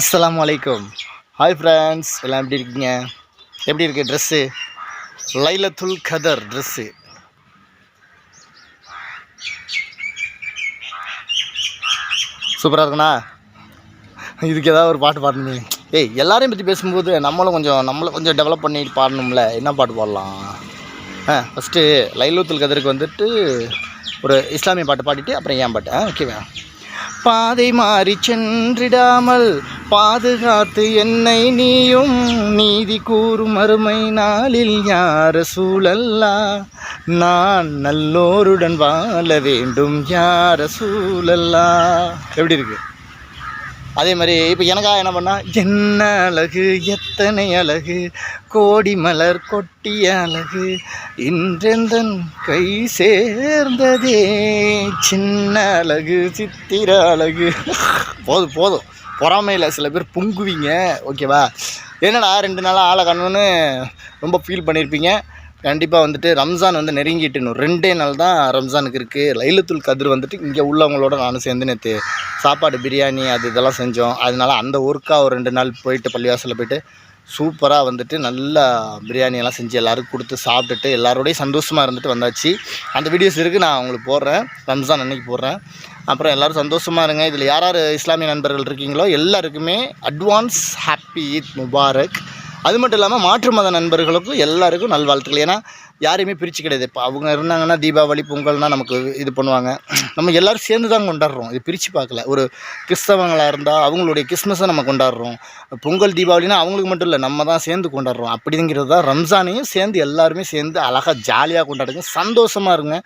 அஸ்லாம் வலைக்கம் hi friends எல்லாம் எப்படி இருக்கீங்க? எப்படி இருக்குது ட்ரெஸ்ஸு லைலத்துல் கதர் ட்ரெஸ்ஸு சூப்பராக இருக்குண்ணா. இதுக்கு ஏதாவது ஒரு பாட்டு பாடணுமே. ஏய் எல்லாரையும் பற்றி பேசும்போது நம்மளும் கொஞ்சம் நம்மளும் கொஞ்சம் டெவலப் பண்ணி பாடணும்ல. என்ன பாட்டு பாடலாம்? ஆ ஃபஸ்ட்டு லைலத்துல் கதருக்கு வந்துட்டு ஒரு இஸ்லாமிய பாட்டு பாடிட்டு அப்புறம் ஏன் பாட்டு? ஆ ஓகேவா பாதை மாறி சென்றிடாமல் பாதுகாத்து என்னை நீயும் நீதி கூறும் அருமை நாளில் யார சூழல்லா? நான் நல்லோருடன் வாழ வேண்டும் யார சூழல்லா? எப்படி இருக்கு? அதே மாதிரி இப்போ எனக்காக என்ன பண்ணா என்ன அழகு எத்தனை அழகு கோடி மலர் கொட்டிய அழகு இன்றெந்தன் கை சேர்ந்ததே சின்ன அழகு சித்திர அழகு. போதும் போதும். பொறாமையில் சில பேர் பொங்குவீங்க. ஓகேவா என்னடா ரெண்டு நாளாக ஆளை காணணும்னு ரொம்ப ஃபீல் பண்ணியிருப்பீங்க கண்டிப்பாக வந்துட்டு ரம்ஜான் வந்து நெருங்கிட்டுணும் ரெண்டே நாள் தான் ரம்ஜானுக்கு இருக்குது லைலத்துல் கதிர் வந்துட்டு இங்கே உள்ளவங்களோட நானும் சேர்ந்து நேற்று சாப்பாடு பிரியாணி அது இதெல்லாம் செஞ்சோம். அதனால அந்த ஊருக்காக ஒரு ரெண்டு நாள் போயிட்டு பள்ளிவாசலில் போயிட்டு சூப்பராக வந்துட்டு நல்லா பிரியாணியெல்லாம் செஞ்சு எல்லாருக்கும் கொடுத்து சாப்பிட்டுட்டு எல்லாரோடையும் சந்தோஷமாக இருந்துட்டு வந்தாச்சு. அந்த வீடியோஸ் இருக்குது நான் உங்களுக்கு போடுறேன். ரம்ஜான் அன்னைக்கு போடுறேன். அப்புறம் எல்லோரும் சந்தோஷமாக இருங்க. இதில் யார் யார் இஸ்லாமிய நண்பர்கள் இருக்கீங்களோ எல்லாருக்குமே அட்வான்ஸ் ஹாப்பி ஈத் முபாரக். அது மட்டும் இல்லாமல் மாற்று மத நண்பர்களுக்கும் எல்லாருக்கும் நல்வாழ்த்துக்கள். ஏன்னா யாரையுமே பிரித்து கிடையாது இப்போ அவங்க இருந்தாங்கன்னா தீபாவளி பொங்கல்னால் நமக்கு இது பண்ணுவாங்க. நம்ம எல்லோரும் சேர்ந்து தான் கொண்டாடுறோம். இது பிரித்து பார்க்கல. ஒரு கிறிஸ்தவங்களாக இருந்தால் அவங்களுடைய கிறிஸ்மஸை நம்ம கொண்டாடுறோம். பொங்கல் தீபாவளினா அவங்களுக்கு மட்டும் இல்லை நம்ம தான் சேர்ந்து கொண்டாடுறோம். அப்படிங்கிறது தான் ரம்ஜானையும் சேர்ந்து எல்லாருமே சேர்ந்து அழகாக ஜாலியாக கொண்டாடுங்க. சந்தோஷமாக இருங்க.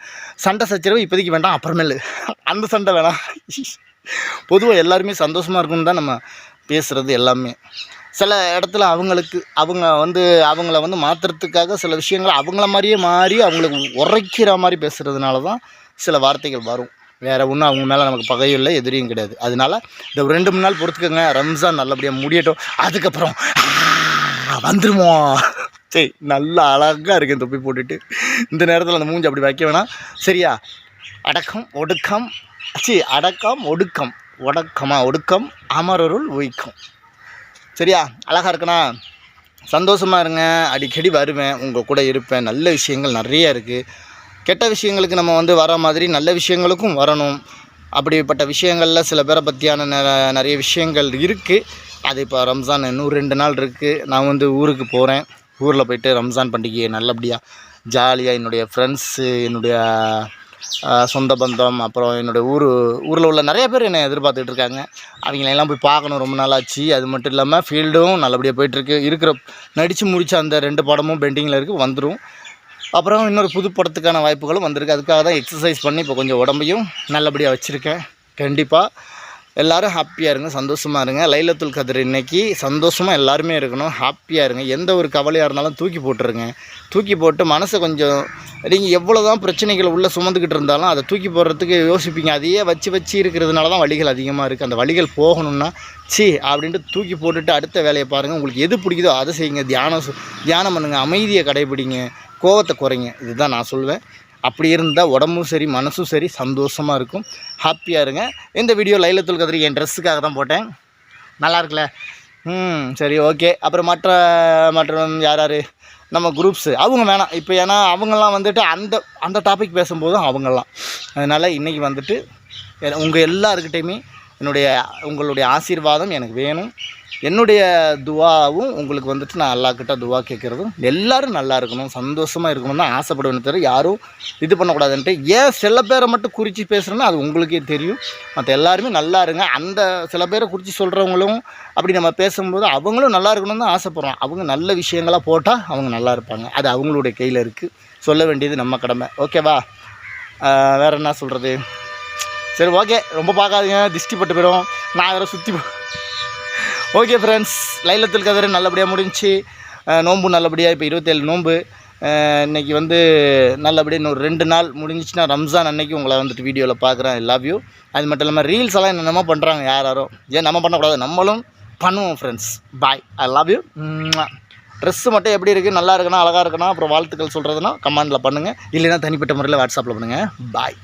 சண்டை சச்சரவு இப்போதைக்கு வேண்டாம். அப்புறமேலு. அந்த சண்டை வேணாம். பொதுவாக எல்லாருமே சந்தோஷமாக இருக்குன்னு தான் நம்ம பேசுகிறது எல்லாமே. சில இடத்துல அவங்களுக்கு அவங்க வந்து அவங்கள வந்து மாற்றுறதுக்காக சில விஷயங்கள் அவங்கள மாதிரியே மாறி அவங்களுக்கு உரைக்கிற மாதிரி பேசுகிறதுனால தான் சில வார்த்தைகள் வரும். வேறு ஒன்றும் அவங்க மேலே நமக்கு பகையும் இல்லை எதிரியும் கிடையாது. அதனால் இந்த ரெண்டு மூணு நாள் பொறுத்துக்கோங்க. ரம்ஜான் நல்லபடியாக முடியட்டும். அதுக்கப்புறம் வந்துருமோ சரி நல்லா அழகாக இருக்கு தொப்பி போட்டுட்டு. இந்த நேரத்தில் அந்த மூஞ்சி அப்படி வைக்க வேணாம். சரியா? அடக்கம் ஒடுக்கம். சரி அடக்கம் ஒடுக்கம். ஒடக்கமாக ஒடுக்கம் அமரருள் உயிக்கும். சரியா? அழகாக இருக்குண்ணா. சந்தோஷமாக இருங்க. அடிக்கடி வருவேன். உங்கள் கூட இருப்பேன். நல்ல விஷயங்கள் நிறைய இருக்குது கெட்ட விஷயங்களுக்கு நம்ம வந்து வர மாதிரி நல்ல விஷயங்களுக்கும் வரணும். அப்படிப்பட்ட விஷயங்களில் சில பேரை பற்றியான நிறைய விஷயங்கள் இருக்குது அது இப்போ ரம்ஜான் இன்னும் ரெண்டு நாள் இருக்குது நான் வந்து ஊருக்கு போகிறேன் ஊரில் போயிட்டு ரம்ஜான் பண்டிகையை நல்லபடியாக ஜாலியாக என்னுடைய ஃப்ரெண்ட்ஸு என்னுடைய சொந்த பந்தம் அப்புறம் என்னுடைய ஊர் ஊரில் உள்ள நிறைய பேர் என்னை எதிர்பார்த்துட்டு இருக்காங்க. அவங்களெல்லாம் போய் பார்க்கணும் ரொம்ப நாள் ஆச்சு அது மட்டும் இல்லாமல் ஃபீல்டும் நல்லபடியாக போயிட்டுருக்கு. இருக்கிற நடித்து முடித்த அந்த ரெண்டு படமும் பெண்டிங்கில் இருக்குது வந்துடும் அப்புறம் இன்னொரு புது படத்துக்கான வாய்ப்புகளும் வந்திருக்கு. அதுக்காக தான் எக்ஸசைஸ் பண்ணி இப்போ கொஞ்சம் உடம்பையும் நல்லபடியாக வச்சுருக்கேன். கண்டிப்பாக எல்லாரும் ஹாப்பியாக இருங்க சந்தோஷமாக இருங்க. லைலத்துல் கதிர் இன்னைக்கு சந்தோஷமாக எல்லாருமே இருக்கணும். ஹாப்பியாக இருங்க. எந்த ஒரு கவலையாக இருந்தாலும் தூக்கி போட்டுருங்க. தூக்கி போட்டு மனசை கொஞ்சம் நீங்கள் எவ்வளோ தான் பிரச்சனைகளை உள்ளே சுமந்துக்கிட்டு இருந்தாலும் அதை தூக்கி போடுறதுக்கு யோசிப்பீங்க. அதையே வச்சு வச்சு இருக்கிறதுனால தான் வழிகள் அதிகமாக இருக்குது அந்த வழிகள் போகணும்னா சி அப்படின்ட்டு தூக்கி போட்டுட்டு அடுத்த வேலையை பாருங்கள் உங்களுக்கு எது பிடிக்குதோ அதை செய்யுங்க. தியானம் சு- தியானம் பண்ணுங்கள் அமைதியை கடைபிடிங்க. கோவத்தை குறைங்க. இதுதான் நான் சொல்வேன். அப்படி இருந்தால் உடம்பும் சரி மனசும் சரி சந்தோஷமாக இருக்கும். ஹாப்பியாக இருங்க. இந்த வீடியோ லைலத்துல் கதிரி என் ட்ரெஸ்ஸுக்காக தான் போட்டேன். நல்லா இருக்குல்ல? ம் சரி ஓகே அப்புறம் மற்ற மற்ற யார் யார்? நம்ம குரூப்ஸு அவங்க வேணாம். இப்போ ஏன்னா அவங்கெல்லாம் வந்துட்டு அந்த அந்த டாபிக் பேசும்போதும் அவங்கெல்லாம். அதனால் இன்றைக்கி வந்துட்டு உங்கள் எல்லாருக்கிட்டையுமே என்னுடைய உங்களுடைய ஆசீர்வாதம் எனக்கு வேணும். என்னுடைய துவாவும் உங்களுக்கு வந்துட்டு நான் அல்லாக்கிட்ட துவா கேட்குறதும் எல்லோரும் நல்லா இருக்கணும் சந்தோஷமாக இருக்கணும் தான் ஆசைப்படுவேன் தவிர யாரும் இது பண்ணக்கூடாதுன்ட்டு. ஏன் சில பேரை மட்டும் குறித்து பேசுகிறேன்னா அது உங்களுக்கே தெரியும். மற்ற எல்லாருமே நல்லா இருங்க. அந்த சில பேரை குறித்து சொல்கிறவங்களும் அப்படி நம்ம பேசும்போது அவங்களும் நல்லா இருக்கணும்னு தான் ஆசைப்படுறோம். அவங்க நல்ல விஷயங்களாக போட்டால் அவங்க நல்லா இருப்பாங்க. அது அவங்களுடைய கையில் இருக்குது சொல்ல வேண்டியது நம்ம கடமை. ஓகேவா? வேறு வேற என்ன சொல்கிறது சரி ஓகே ரொம்ப பார்க்காதீங்க. திஷ்டி பட்டு போயிடும். நான் வேறு சுற்றி ஓகே ஃப்ரெண்ட்ஸ் லைலத்தில் கதிர் நல்லபடியாக முடிஞ்சுச்சு நோன்பு நல்லபடியாக இப்போ இருபத்தேழு நோன்பு. இன்றைக்கி இன்னைக்கு வந்து நல்லபடியாக இன்னொரு ரெண்டு நாள் முடிஞ்சிச்சுன்னா ரம்ஜான் அன்னைக்கு உங்களை வந்துட்டு வீடியோவில் பார்க்குறேன். லவ் யூ அது மட்டும் இல்லாமல் ரீல்ஸ் எல்லாம் என்னென்னமோ பண்ணுறாங்க யார் யாரோ. ஏன் நம்ம பண்ணக்கூடாது நம்மளும் பண்ணுவோம் friends bye I love you dress மட்டும் எப்படி இருக்குது நல்லா இருக்குன்னா அழகாக இருக்குன்னா அப்புறம் வாழ்த்துக்கள் சொல்கிறதுனா கமெண்டில் பண்ணுங்கள் இல்லைன்னா தனிப்பட்ட முறையில் வாட்ஸ்அப்பில் பண்ணுங்கள் பாய்